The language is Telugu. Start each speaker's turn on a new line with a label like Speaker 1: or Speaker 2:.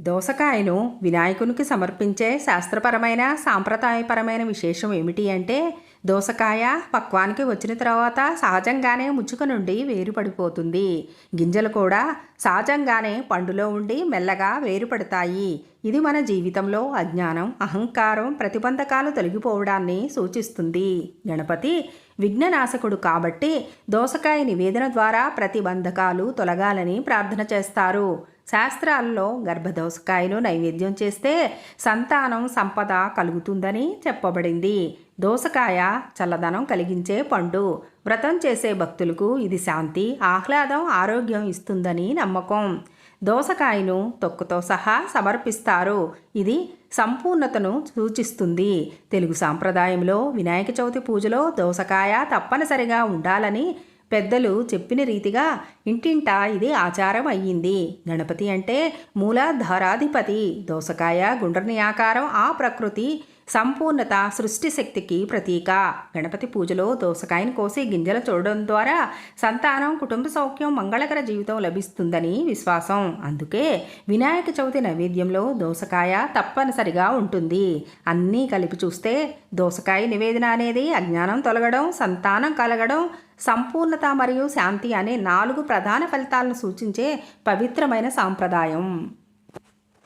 Speaker 1: దోసకాయను వినాయకునికి సమర్పించే శాస్త్రపరమైన సాంప్రదాయపరమైన విశేషం ఏమిటి అంటే దోసకాయ పక్వానికి వచ్చిన తర్వాత సహజంగానే ముచ్చుక నుండి వేరుపడిపోతుంది. గింజలు కూడా సహజంగానే పండులో ఉండి మెల్లగా వేరుపడతాయి. ఇది మన జీవితంలో అజ్ఞానం అహంకారం ప్రతిబంధకాలు తొలగిపోవడాన్ని సూచిస్తుంది. గణపతి విఘ్ననాశకుడు కాబట్టి దోసకాయ నివేదన ద్వారా ప్రతిబంధకాలు తొలగాలని ప్రార్థన చేస్తారు. శాస్త్రాల్లో గర్భదోసకాయను నైవేద్యం చేస్తే సంతానం సంపద కలుగుతుందని చెప్పబడింది. దోసకాయ చల్లదనం కలిగించే పండు. వ్రతం చేసే భక్తులకు ఇది శాంతి ఆహ్లాదం ఆరోగ్యం ఇస్తుందని నమ్మకం. దోసకాయను తొక్కుతో సహా సమర్పిస్తారు. ఇది సంపూర్ణతను సూచిస్తుంది. తెలుగు సాంప్రదాయంలో వినాయక చవితి పూజలో దోసకాయ తప్పనిసరిగా ఉండాలని పెద్దలు చెప్పిన రీతిగా ఇంటింటా ఇది ఆచారం అయ్యింది. గణపతి అంటే మూలాధారాధిపతి. దోసకాయ గుండ్రని ఆకారం ఆ ప్రకృతి సంపూర్ణత సృష్టిశక్తికి ప్రతీక. గణపతి పూజలో దోసకాయను కోసి గింజలు చూడడం ద్వారా సంతానం కుటుంబ సౌఖ్యం మంగళకర జీవితం లభిస్తుందని విశ్వాసం. అందుకే వినాయక చవితి నైవేద్యంలో దోసకాయ తప్పనిసరిగా ఉంటుంది. అన్నీ కలిపి చూస్తే దోసకాయ నివేదన అనేది అజ్ఞానం తొలగడం సంతానం కలగడం సంపూర్ణత మరియు శాంతి అనే నాలుగు ప్రధాన ఫలితాలను సూచించే పవిత్రమైన సాంప్రదాయం.